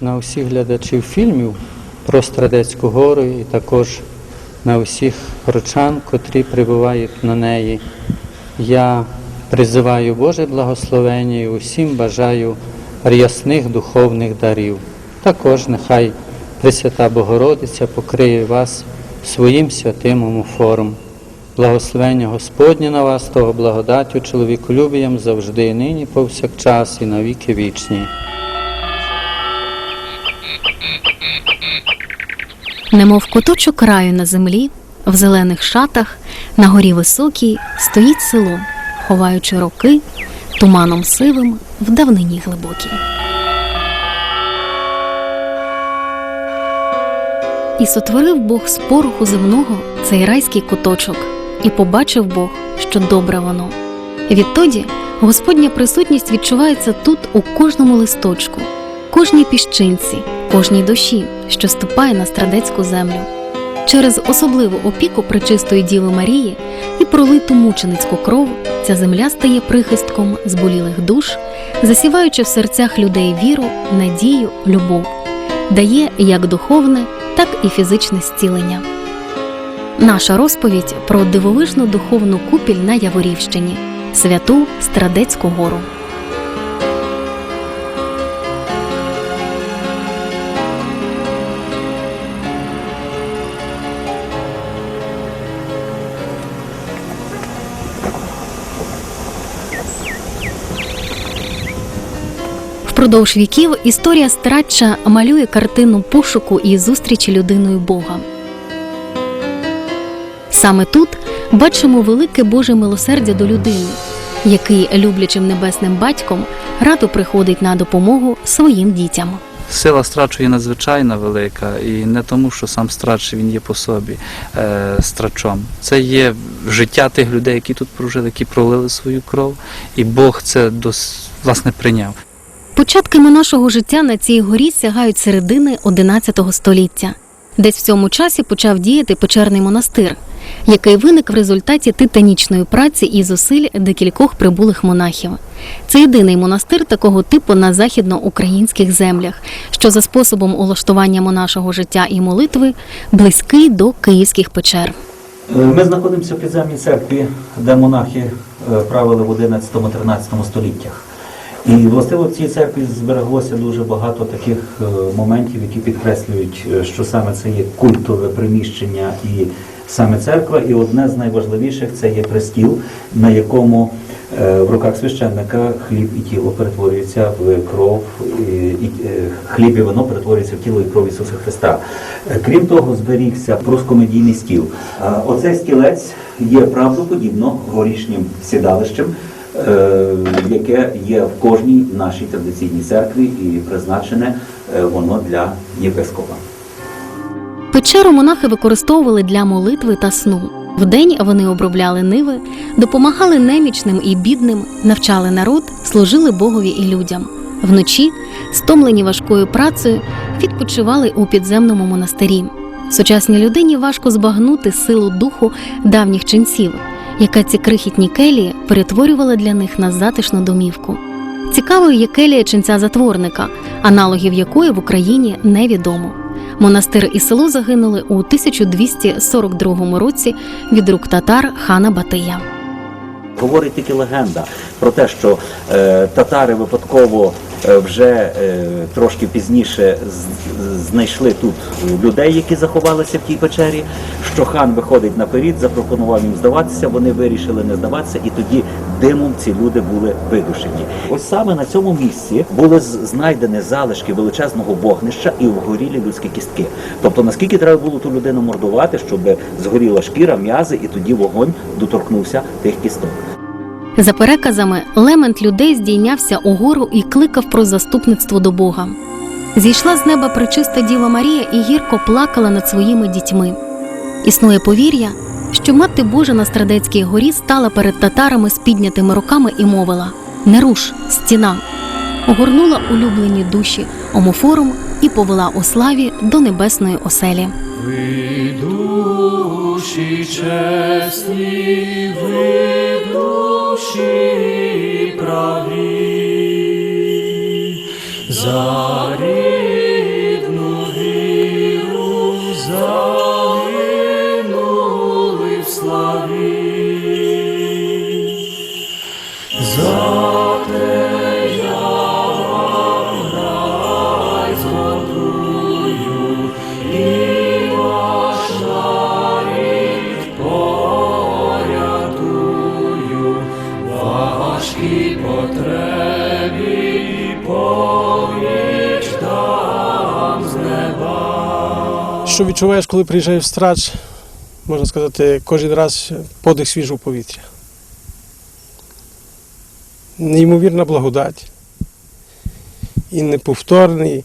на усіх глядачів фільмів про Страдецьку гору і також на усіх прочан, котрі прибувають на неї. Я призиваю Боже благословення і усім бажаю рясних духовних дарів. Також нехай Пресвята Богородиця покриє вас своїм святим омофором. Благословення Господнє на вас, того благодаттю, чоловіколюбієм завжди, і нині, повсякчас, і на віки вічні. Немов куточок краю на землі, в зелених шатах, на горі високій стоїть село, ховаючи роки туманом сивим в давнині глибокій. І сотворив Бог з пороху земного цей райський куточок, і побачив Бог, що добре воно. Відтоді Господня присутність відчувається тут у кожному листочку, кожній піщинці, кожній душі, що ступає на страдецьку землю. Через особливу опіку Пречистої Діви Марії і пролиту мученицьку кров ця земля стає прихистком зболілих душ, засіваючи в серцях людей віру, надію, любов, дає як духовне, так і фізичне зцілення. Наша розповідь про дивовижну духовну купіль на Яворівщині, святу Страдецьку гору. Впродовж віків історія Страчча малює картину пошуку і зустрічі людиною Бога. Саме тут бачимо велике Боже милосердя до людини, який, люблячим небесним батьком, радо приходить на допомогу своїм дітям. Сила страчу є надзвичайно велика, і не тому, що сам страч він є по собі е, страчом. Це є життя тих людей, які тут прожили, які пролили свою кров, і Бог це дос, власне прийняв. Початками нашого життя на цій горі сягають середини XI століття. Десь в цьому часі почав діяти печерний монастир, який виник в результаті титанічної праці і зусиль декількох прибулих монахів. Це єдиний монастир такого типу на західноукраїнських землях, що за способом улаштування монашого життя і молитви близький до київських печер. Ми знаходимося в підземній церкві, де монахи е, правили в 11-13 століттях. І властиво в цій церкві збереглося дуже багато таких е, моментів, які підкреслюють, е, що саме це є культове приміщення і саме церква. І одне з найважливіших це є престіл, на якому е, в руках священника хліб і тіло перетворюються в кров, і, хліб і вино перетворюються в тіло і кров Ісуса Христа. Крім того, зберігся проскомедійний стіл. Оцей стілець є правдоподібно горішнім сідалищем, яке є в кожній нашій традиційній церкві і призначене е, воно для єпископа. Печеру монахи використовували для молитви та сну. Вдень вони обробляли ниви, допомагали немічним і бідним, навчали народ, служили Богові і людям. Вночі, стомлені важкою працею, відпочивали у підземному монастирі. Сучасній людині важко збагнути силу духу давніх ченців, яка ці крихітні келії перетворювала для них на затишну домівку. Цікавою є келія ченця затворника, аналогів якої в Україні невідомо. Монастир і село загинули у 1242 році від рук татар хана Батия. Говорить тільки легенда про те, що е, татари випадково вже е, трошки пізніше знайшли тут людей, які заховалися в тій печері. Що хан виходить наперед, запропонував їм здаватися. Вони вирішили не здаватися, і тоді димом ці люди були видушені. Ось саме на цьому місці були знайдені залишки величезного вогнища і вгорілі людські кістки. Тобто, наскільки треба було ту людину мордувати, щоб згоріла шкіра, м'язи, і тоді вогонь доторкнувся тих кісток. За переказами, лемент людей здійнявся угору і кликав про заступництво до Бога. Зійшла з неба пречиста Діва Марія і гірко плакала над своїми дітьми. Існує повір'я, що мати Божа на Страдецькій горі стала перед татарами з піднятими руками і мовила: Не руш, стіна. Огорнула улюблені душі омофором і повела у славі до небесної оселі. Ви душі чесні, ви душі праві, за рідну віру загинули в славі. Що відчуваєш, коли приїжджаєш в страч, можна сказати, кожен раз подих свіжого повітря. Неймовірна благодать. І неповторний,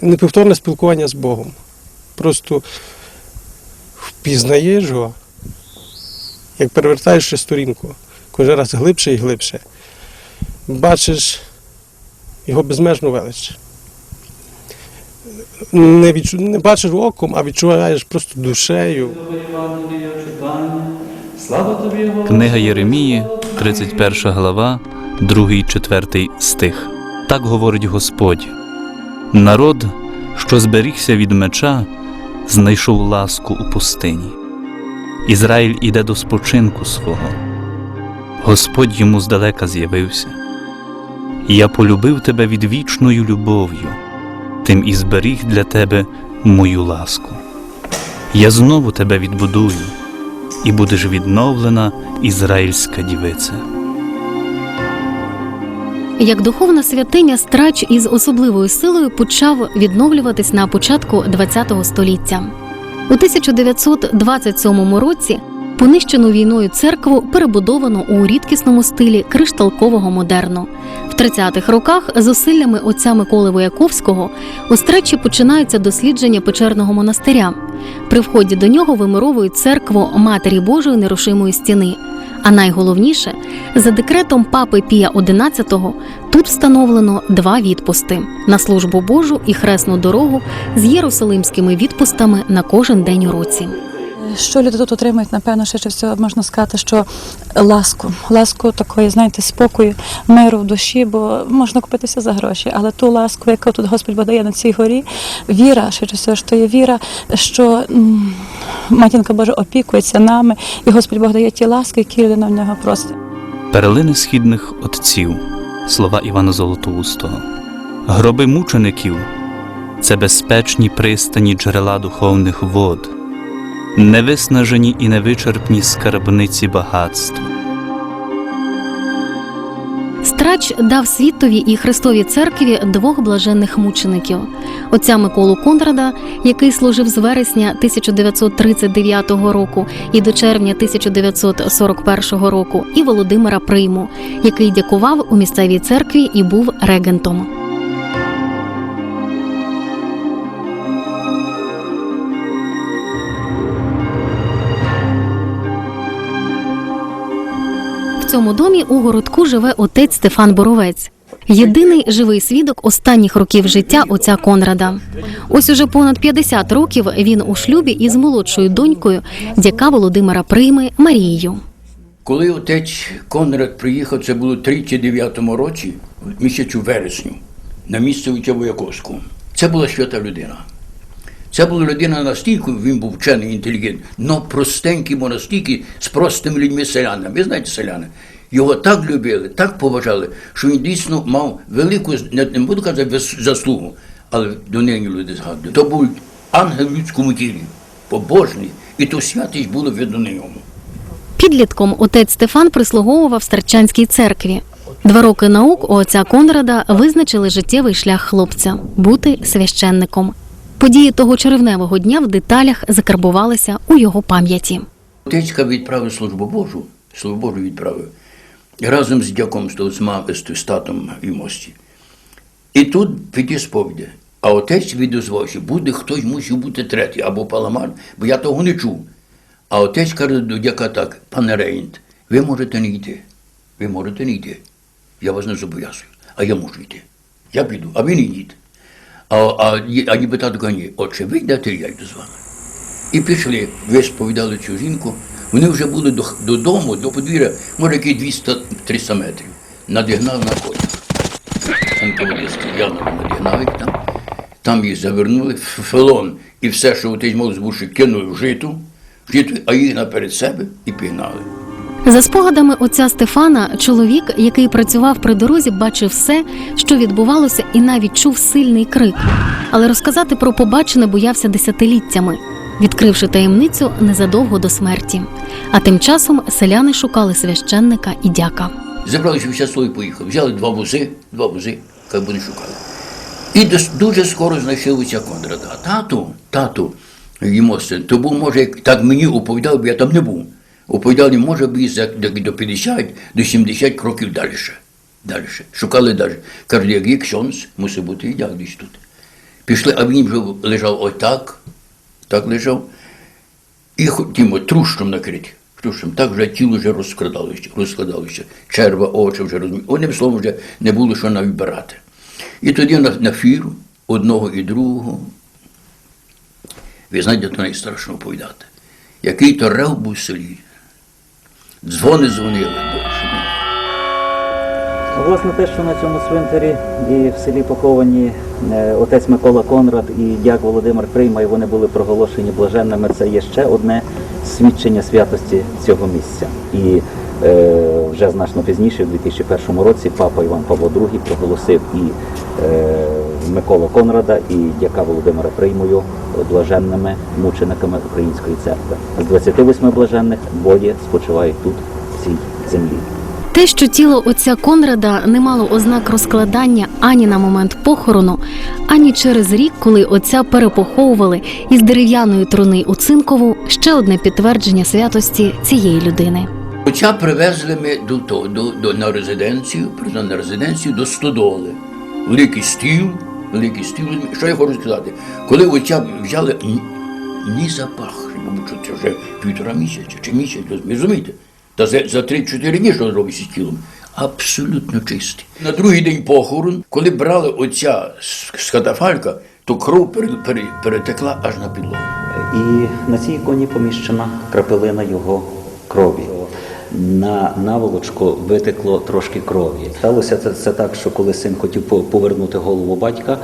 неповторне спілкування з Богом. Просто впізнаєш його, як перевертаєш сторінку, кожен раз глибше і глибше. Бачиш його безмежну велич не, відчу... не бачиш оком, а відчуваєш просто душею. Книга Єремії, 31 глава, 2, 4 стих. Так говорить Господь. Народ, що зберігся від меча, знайшов ласку у пустині. Ізраїль іде до спочинку свого. Господь йому здалека з'явився. Я полюбив тебе відвічною любов'ю, тим і зберіг для тебе мою ласку. Я знову тебе відбудую, і будеш відновлена ізраїльська дівиця. Як духовна святиня страч із особливою силою почав відновлюватись на початку ХХ століття. У 1927 році понищену війною церкву перебудовано у рідкісному стилі кришталкового модерну. В 30-х роках зусиллями отця Миколи Вояковського у стречі починаються дослідження печерного монастиря. При вході до нього вимуровують церкву Матері Божої нерушимої стіни. А найголовніше, за декретом папи Пія XI тут встановлено два відпусти на службу Божу і хресну дорогу з єрусалимськими відпустами на кожен день у році. Що люди тут отримують, напевно, ще всього можна сказати, що ласку, ласку такої, знаєте, спокою, миру в душі, бо можна купити все за гроші. Але ту ласку, яку тут Господь дає на цій горі, віра, ще всього, що є віра, що матінка Божа опікується нами, і Господь Бог дає ті ласки, які людина в нього просить. Перлини східних отців, слова Івана Золотоустого, гроби мучеників. Це безпечні пристані джерела духовних вод, невиснажені і невичерпні скарбниці багатства. Страч дав світові і Христовій церкві двох блаженних мучеників: отця Миколу Конрада, який служив з вересня 1939 року і до червня 1941 року, і Володимира Прийму, який дякував у місцевій церкві і був регентом. Цьому домі у городку живе отець Стефан Боровець. Єдиний живий свідок останніх років життя отця Конрада. Ось уже понад 50 років він у шлюбі із молодшою донькою дяка Володимира Прийми Марією. Коли отець Конрад приїхав, це було в 39 році, місяцю вересню, на місце у Вояковського. Це була свята людина. Це була людина настільки, він був вчений, інтелігент, але простенький монастики з простими людьми селянами. Ви знаєте селяни? Його так любили, так поважали, що він дійсно мав велику, не, буду казати заслугу, але до нині люди згадують. То був ангел в людському тілі, побожний, і то святість було видно на ньому. Підлітком отець Стефан прислуговував Старчанській церкві. Два роки наук у отця Конрада визначили життєвий шлях хлопця бути священником. Події того червневого дня в деталях закарбувалися у його пам'яті. Отецька відправив службу Божу, службу Божу відправив, разом з дяком з, з, мам- з, з татом і мості. І тут піде сповіді. А отець відозвався, буде хтось мусив бути третій або паламар, бо я того не чув. А отець каже до дяка так, пане Рейнт, ви можете не йти. Ви можете не йти. Я вас не зобов'язую, а я можу йти. Я піду, а ви не йдіть. А, а, а тато каже, ні, отче, ви йдете, я йду з вами. І пішли, ви сповідали цю жінку. Вони вже були до, додому, до подвір'я, може, які 200-300 метрів. Надігнав на. Анководиські явно надігнав їх там. Там їх завернули фелон і все, що отець мов збуші, кинули в житу, житу, а їх наперед себе і пігнали. За спогадами отця Стефана, чоловік, який працював при дорозі, бачив все, що відбувалося, і навіть чув сильний крик. Але розказати про побачене боявся десятиліттями, відкривши таємницю незадовго до смерті. А тим часом селяни шукали священника і дяка. Забрали 60 слой і поїхали. Взяли два вози, два вози, як вони шукали. І дуже скоро знайшли Конрада. Тату, тату, йому син, то був, може, як так мені оповідав, бо я там не був. Оповідали, може за до, до 50, до 70 кроків далі. Далі. Шукали далі. Кажуть, як є ксьонс, мусить бути дяк десь тут. Пішли, а він вже лежав отак, так лежав, і хотімо трущом накриті. Трущом, так вже тіло вже розкладалося, розкладалося. Черва, очі вже розуміли. Одним словом, вже не було що навібирати. І тоді на, на фіру одного і другого. Ви знаєте, то найстрашно оповідати. Який то рев був в селі. Дзвони дзвонили, Власне, те, що на цьому цвинтарі і в селі поховані е, отець Микола Конрад і дяк Володимир Прийма, і вони були проголошені блаженними, це є ще одне свідчення святості цього місця. І е, вже значно пізніше, в 2001 році, папа Іван Павло II проголосив і е, Микола Конрада, і дяка Володимира Приймою блаженними мучениками Української церкви. З 28 блаженних двоє спочивають тут, в цій землі. Те, що тіло отця Конрада не мало ознак розкладання ані на момент похорону, ані через рік, коли отця перепоховували із дерев'яної труни у цинкову, ще одне підтвердження святості цієї людини. Отця привезли ми до, того, до, до, на резиденцію, на резиденцію до стодоли. Великий стіл, великий стіл. Що я хочу сказати? Коли отця взяли, ні, запах, мабуть, це вже півтора місяця чи місяць, розумієте? Та за, за 3-4 дні що зробить з тілом? Абсолютно чистий. На другий день похорон, коли брали отця з, катафалька, то кров пере, пере, перетекла аж на підлогу. І на цій іконі поміщена крапелина його крові. На наволочку витекло трошки крові. Сталося це, це так, що коли син хотів по- повернути голову батька,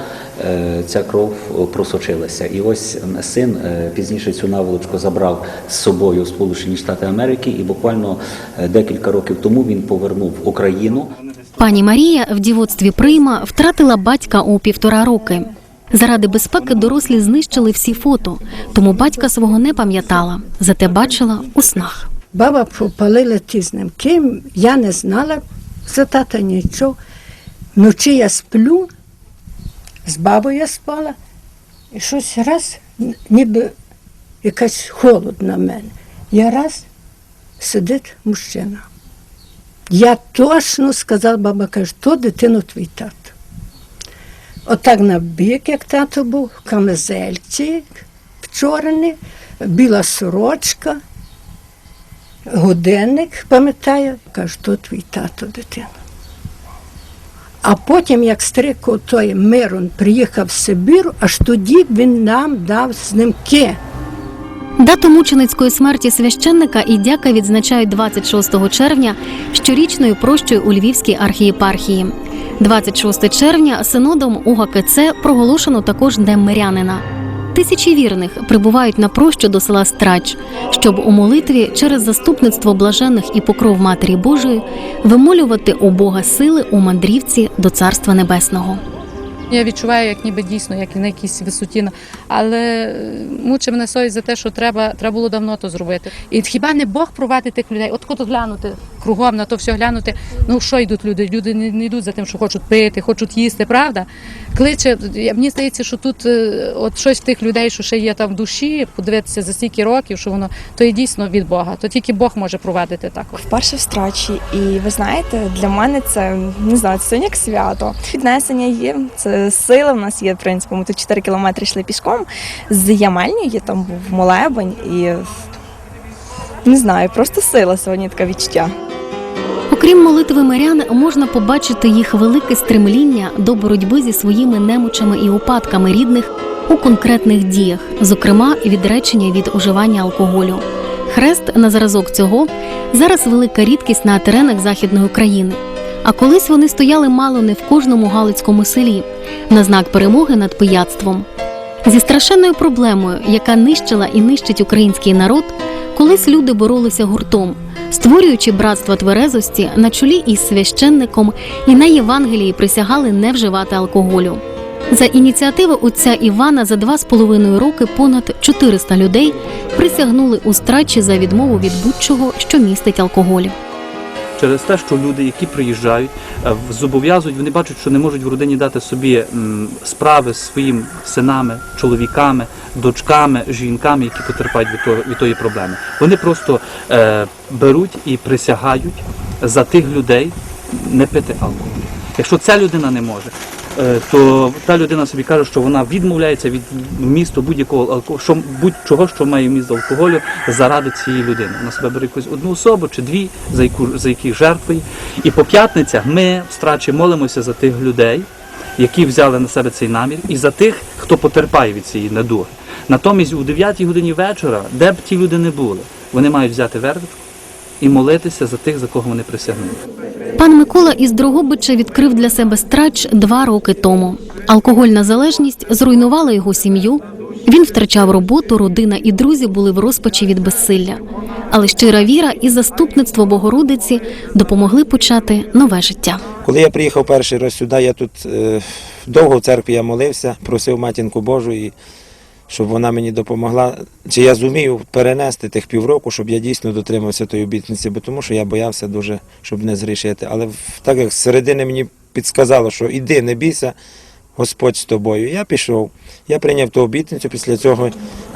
е, ця кров просочилася. І ось син е, пізніше цю наволочку забрав з собою в Сполучені Штати Америки, і буквально е, декілька років тому він повернув Україну. Пані Марія в дівоцтві прийма втратила батька у півтора роки. Заради безпеки дорослі знищили всі фото, тому батька свого не пам'ятала, зате бачила у снах. Баба попалила ті знамки, я не знала за тата нічого. Вночі я сплю, з бабою я спала, і щось раз, ніби якась холод на мене. Я раз сидить мужчина. Я точно сказала, баба каже, то дитину твій тато. Отак на бік, як тато був, в камизельці чорний, біла сорочка годинник, пам'ятаю, кажу, то твій тато дитина. А потім, як старий той Мирон приїхав з Сибіру, аж тоді він нам дав знімки. Дату мученицької смерті священника і дяка відзначають 26 червня щорічною прощою у Львівській архієпархії. 26 червня синодом УГКЦ проголошено також Днем мирянина. Тисячі вірних прибувають на прощу до села Страч, щоб у молитві через заступництво блажених і покров Матері Божої вимолювати у Бога сили у мандрівці до Царства Небесного. Я відчуваю, як ніби дійсно, як на якійсь висоті. Але е, мучить мене совість за те, що треба, треба було давно то зробити. І хіба не Бог провадить тих людей? От куди глянути кругом на то все глянути. Ну що йдуть люди? Люди не, не йдуть за тим, що хочуть пити, хочуть їсти, правда? Кличе, мені здається, що тут е, от щось в тих людей, що ще є там в душі, подивитися за стільки років, що воно то є дійсно від Бога. То тільки Бог може провадити так. Вперше в і ви знаєте, для мене це не знаю, це як свято. Піднесення є, це сила в нас є. В принципі, ми тут 4 кілометри йшли пішком з Ямельню, там був молебень, і не знаю, просто сила сьогодні таке відчуття. Окрім молитви мирян, можна побачити їх велике стремління до боротьби зі своїми немочами і упадками рідних у конкретних діях, зокрема відречення від уживання алкоголю. Хрест на зразок цього зараз велика рідкість на теренах західної України. А колись вони стояли мало не в кожному галицькому селі на знак перемоги над пияцтвом. Зі страшенною проблемою, яка нищила і нищить український народ, колись люди боролися гуртом, створюючи братство тверезості на чолі із священником і на Євангелії присягали не вживати алкоголю. За ініціативи отця Івана за два з половиною роки понад 400 людей присягнули у страчі за відмову від будь-чого, що містить алкоголь. Через те, що люди, які приїжджають, е, зобов'язують, вони бачать, що не можуть в родині дати собі справи з своїм синами, чоловіками, дочками, жінками, які потерпають від, того, від тої проблеми. Вони просто е, беруть і присягають за тих людей не пити алкоголь. Якщо ця людина не може, то та людина собі каже, що вона відмовляється від вмісту будь-якого алкоголю, будь-чого, що має вміст алкоголю, заради цієї людини. Вона себе бере якусь одну особу чи дві, за яку за яких жертвує. І по п'ятницях ми в страчі молимося за тих людей, які взяли на себе цей намір, і за тих, хто потерпає від цієї недуги. Натомість у 9 годині вечора, де б ті люди не були, вони мають взяти вервичку і молитися за тих, за кого вони присягнули. Пан Микола із Дрогобича відкрив для себе страч два роки тому. Алкогольна залежність зруйнувала його сім'ю. Він втрачав роботу, родина і друзі були в розпачі від безсилля. Але щира віра і заступництво Богородиці допомогли почати нове життя. Коли я приїхав перший раз сюди, я тут е, довго в церкві я молився, просив матінку Божу, і щоб вона мені допомогла. Чи я зумію перенести тих півроку, щоб я дійсно дотримався тої обітниці, бо тому що я боявся дуже, щоб не зрішити. Але так як середини мені підсказало, що іди, не бійся, Господь з тобою. Я пішов. Я прийняв ту обітницю, після цього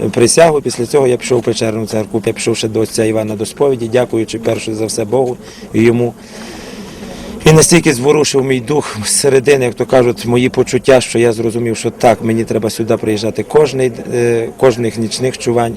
е, присягу, після цього я пішов в печерну церкву. Я пішов ще до отця Івана до сповіді, дякуючи перше за все Богу і йому. Він настільки зворушив мій дух середини, як то кажуть, мої почуття, що я зрозумів, що так, мені треба сюди приїжджати кожний, е, кожних нічних чувань.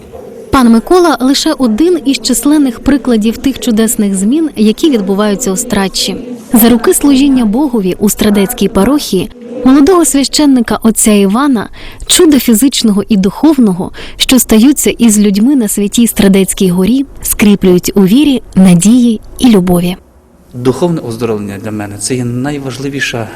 Пан Микола лише один із численних прикладів тих чудесних змін, які відбуваються у Страдчі. За руки служіння Богові у Страдецькій парохії молодого священника отця Івана, чудо фізичного і духовного, що стаються із людьми на святій Страдецькій горі, скріплюють у вірі, надії і любові. Духовне оздоровлення для мене це є найважливіша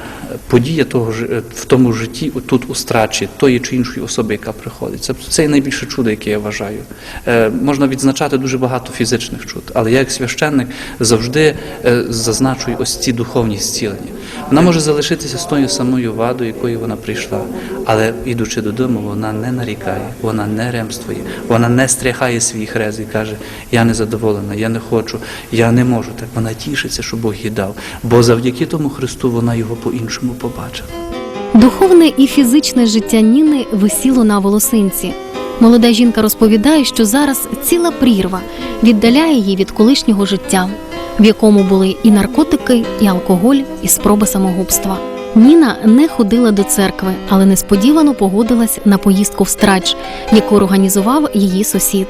подія того е, в тому житті, тут у страчі тої чи іншої особи, яка приходить. Це, це є найбільше чудо, яке я вважаю. Е, можна відзначати дуже багато фізичних чуд, але я як священник завжди е, зазначую ось ці духовні зцілення. Вона може залишитися з тою самою вадою, якою вона прийшла, але ідучи додому, вона не нарікає, вона не ремствує, вона не стряхає свій хрест і каже: Я не задоволена, я не хочу, я не можу. Так вона тішиться, що Бог їй дав, бо завдяки тому Христу вона його по-іншому побачила. Духовне і фізичне життя Ніни висіло на волосинці. Молода жінка розповідає, що зараз ціла прірва віддаляє її від колишнього життя, в якому були і наркотики, і алкоголь, і спроба самогубства. Ніна не ходила до церкви, але несподівано погодилась на поїздку в страч, яку організував її сусід.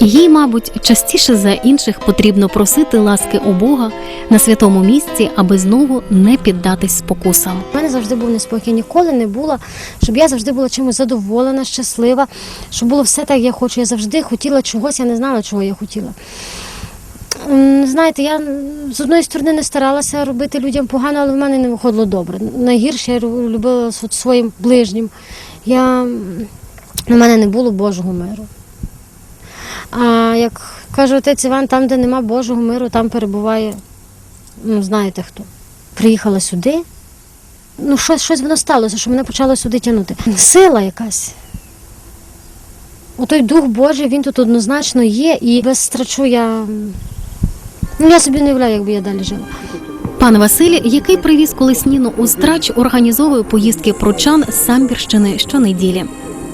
Їй, мабуть, частіше за інших потрібно просити ласки у Бога на святому місці, аби знову не піддатись спокусам. У мене завжди був неспокій, ніколи не було, щоб я завжди була чимось задоволена, щаслива, щоб було все так, як я хочу. Я завжди хотіла чогось, я не знала, чого я хотіла. Знаєте, я з одної сторони не старалася робити людям погано, але в мене не виходило добре. Найгірше я любила своїм ближнім. Я, у мене не було Божого миру. А як каже отець Іван, там, де нема Божого миру, там перебуває, ну, знаєте хто. Приїхала сюди, ну щось, щось воно сталося, що мене почало сюди тягнути. Сила якась. Отой Дух Божий, він тут однозначно є, і без страчу я. Ну, я собі не уявляю, як би я далі жила. Пан Василь, який привіз колись Ніну у страч, організовує поїздки прочан з Самбірщини щонеділі.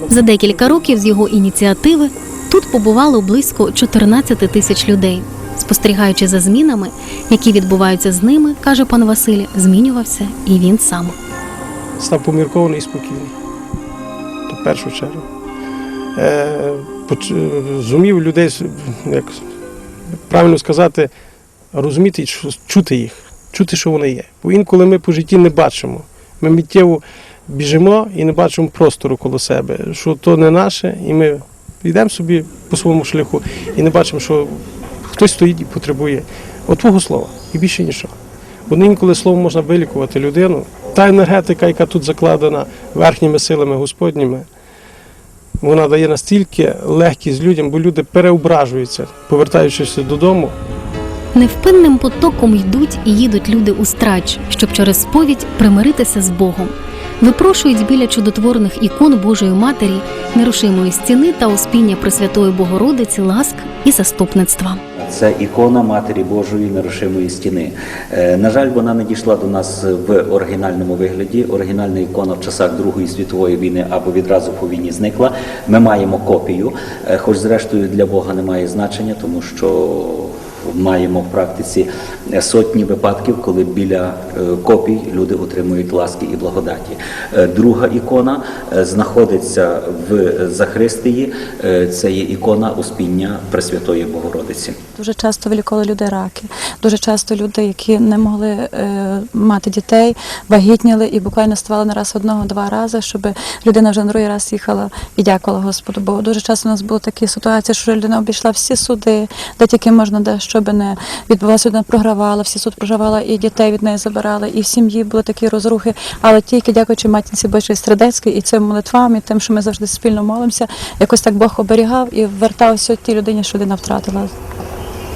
За декілька років з його ініціативи тут побувало близько 14 тисяч людей. Спостерігаючи за змінами, які відбуваються з ними, каже пан Василь, змінювався і він сам. став поміркований і спокійний. То першу чергу. Е, поч- зумів людей, як правильно сказати, розуміти, чути їх, чути, що вони є. Бо інколи ми по житті не бачимо. Ми миттєво біжимо і не бачимо простору коло себе, що то не наше, і ми йдемо собі по своєму шляху і не бачимо, що хтось стоїть і потребує от твого слова, і більше нічого. Бо інколи словом можна вилікувати людину. Та енергетика, яка тут закладена верхніми силами Господніми, вона дає настільки легкість людям, бо люди переображуються, повертаючись додому. Невпинним потоком йдуть і їдуть люди у страч, щоб через сповідь примиритися з Богом. Випрошують біля чудотворних ікон Божої Матері, нерушимої стіни та успіння Пресвятої Богородиці ласк і заступництва. це ікона Матері Божої нерушимої стіни. Е, На жаль, вона не дійшла до нас в оригінальному вигляді. Оригінальна ікона в часах Другої світової війни або відразу по війні зникла. Ми маємо копію, е, хоч зрештою для Бога немає значення, тому що маємо в практиці сотні випадків, коли біля е, копій люди отримують ласки і благодаті. Е, Друга ікона е, знаходиться в Захристії. Це є ікона Успіння Пресвятої Богородиці. Дуже часто виліковували люди раки. Дуже часто люди, які не могли мати дітей, вагітніли і буквально ставали на раз одного-два рази, щоб людина вже на другий раз їхала і дякувала Господу. Бо дуже часто у нас були такі ситуації, що людина обійшла всі суди, де тільки можна, де що би не відбувалося, людина програвала, всі суд програвала, і дітей від неї забирали, і в сім'ї були такі розрухи. Але тільки дякуючи матінці Божої Стридецької і цим молитвам, і тим, що ми завжди спільно молимося, якось так Бог оберігав і вертався тій людині, що людина втратила.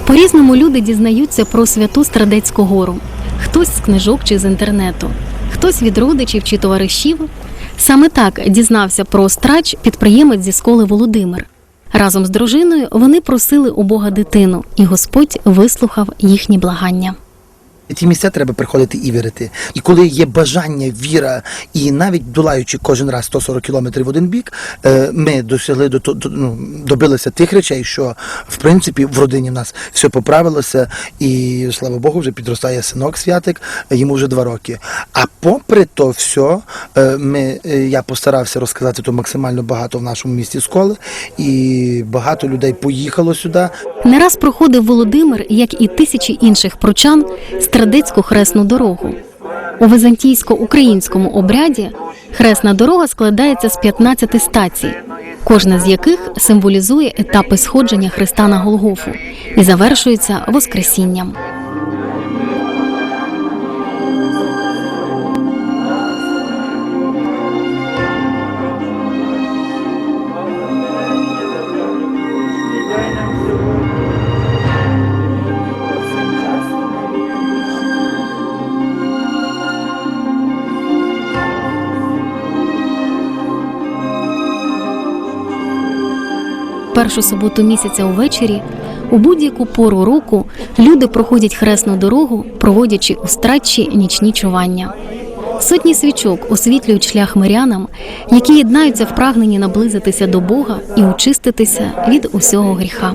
По-різному люди дізнаються про святу Страдецьку гору. Хтось з книжок чи з інтернету, хтось від родичів чи товаришів. Саме так дізнався про страч підприємець зі школи Володимир. Разом з дружиною вони просили у Бога дитину, і Господь вислухав їхні благання. Ті місця треба приходити і вірити. І коли є бажання, віра, і навіть долаючи кожен раз 140 кілометрів в один бік, е, ми досягли до, ну, добилися тих речей, що в принципі в родині в нас все поправилося, і слава Богу, вже підростає синок святик, йому вже два роки. А попри то все, е, ми, е, я постарався розказати то максимально багато в нашому місті школи, і багато людей поїхало сюди. Не раз проходив Володимир, як і тисячі інших прочан, страдецьку хресну дорогу. У византійсько-українському обряді хресна дорога складається з 15 стацій, кожна з яких символізує етапи сходження Христа на Голгофу і завершується Воскресінням. Першу суботу місяця увечері, у будь-яку пору року, люди проходять хресну дорогу, проводячи у стратчі нічні чування. Сотні свічок освітлюють шлях мирянам, які єднаються в прагненні наблизитися до Бога і очиститися від усього гріха.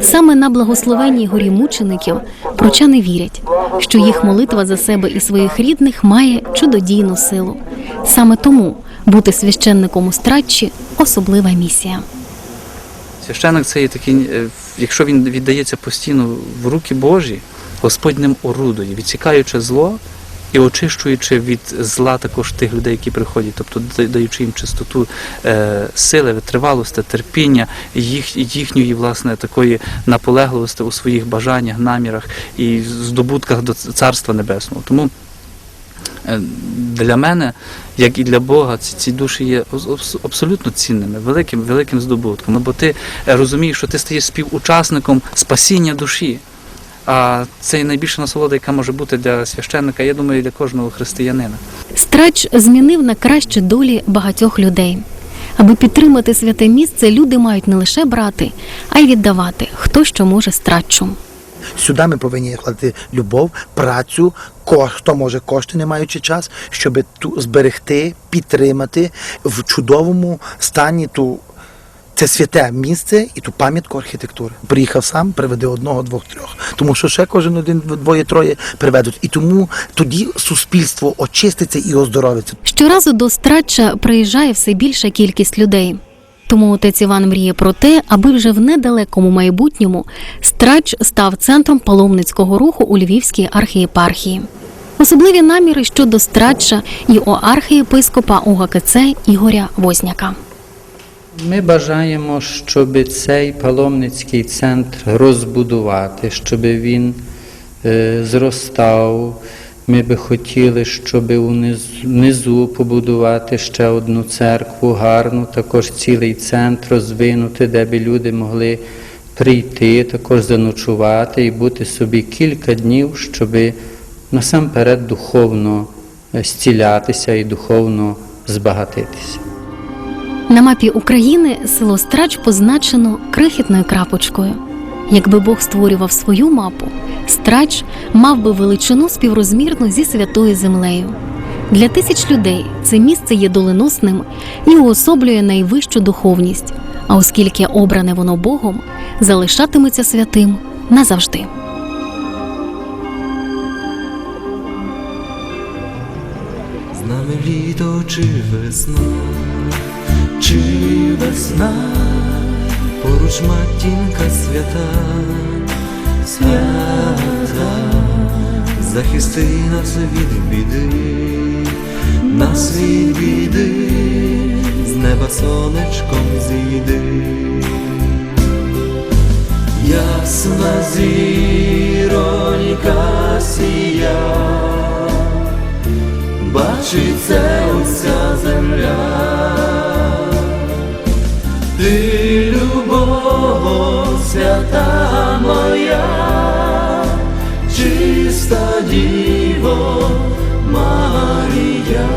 Саме на благословенній горі мучеників прочани вірять, що їх молитва за себе і своїх рідних має чудодійну силу. Саме тому бути священником у стратчі особлива місія. Священник це є такий, е, якщо він віддається постійно в руки Божі, Господь ним орудує, відсікаючи зло і очищуючи від зла також тих людей, які приходять, тобто да- даючи їм чистоту е, сили, витривалості, терпіння, їх, їхньої власне такої наполегливості у своїх бажаннях, намірах і здобутках до Царства Небесного. Тому для мене, як і для Бога, ці, ці душі є абс- абс- абсолютно цінними, великим, великим здобутком. Бо ти е, розумієш, що ти стаєш співучасником спасіння душі. А це найбільша насолода, яка може бути для священника, я думаю, для кожного християнина. Страч змінив на краще долі багатьох людей. Аби підтримати святе місце, люди мають не лише брати, а й віддавати, хто що може страчу. Сюди ми повинні вкладати любов, працю, хто може кошти, не маючи час, щоб ту зберегти, підтримати в чудовому стані ту. Це святе місце і ту пам'ятку архітектури. Приїхав сам, приведе одного, двох, трьох. Тому що ще кожен один, двоє, троє приведуть. І тому тоді суспільство очиститься і оздоровиться. Щоразу до Страча приїжджає все більша кількість людей. Тому отець Іван мріє про те, аби вже в недалекому майбутньому Страч став центром паломницького руху у Львівській архієпархії. Особливі наміри щодо Страча і у архієпископа УГКЦ Ігоря Возняка. Ми бажаємо, щоб цей паломницький центр розбудувати, щоб він е, зростав. Ми би хотіли, щоб внизу побудувати ще одну церкву гарну, також цілий центр розвинути, де би люди могли прийти, також заночувати і бути собі кілька днів, щоб насамперед духовно е, зцілятися і духовно збагатитися. На мапі України село Страч позначено крихітною крапочкою. Якби Бог створював свою мапу, страч мав би величину співрозмірну зі святою землею. Для тисяч людей це місце є доленосним і уособлює найвищу духовність. А оскільки обране воно Богом, залишатиметься святим назавжди. З нами літо чи весна, чи весна, поруч матінка свята, свята, захисти нас від біди, нас від біди, з неба сонечком зійди, ясна зіронька сія, бачиться уся земля. Ти свята моя, чиста діво Марія.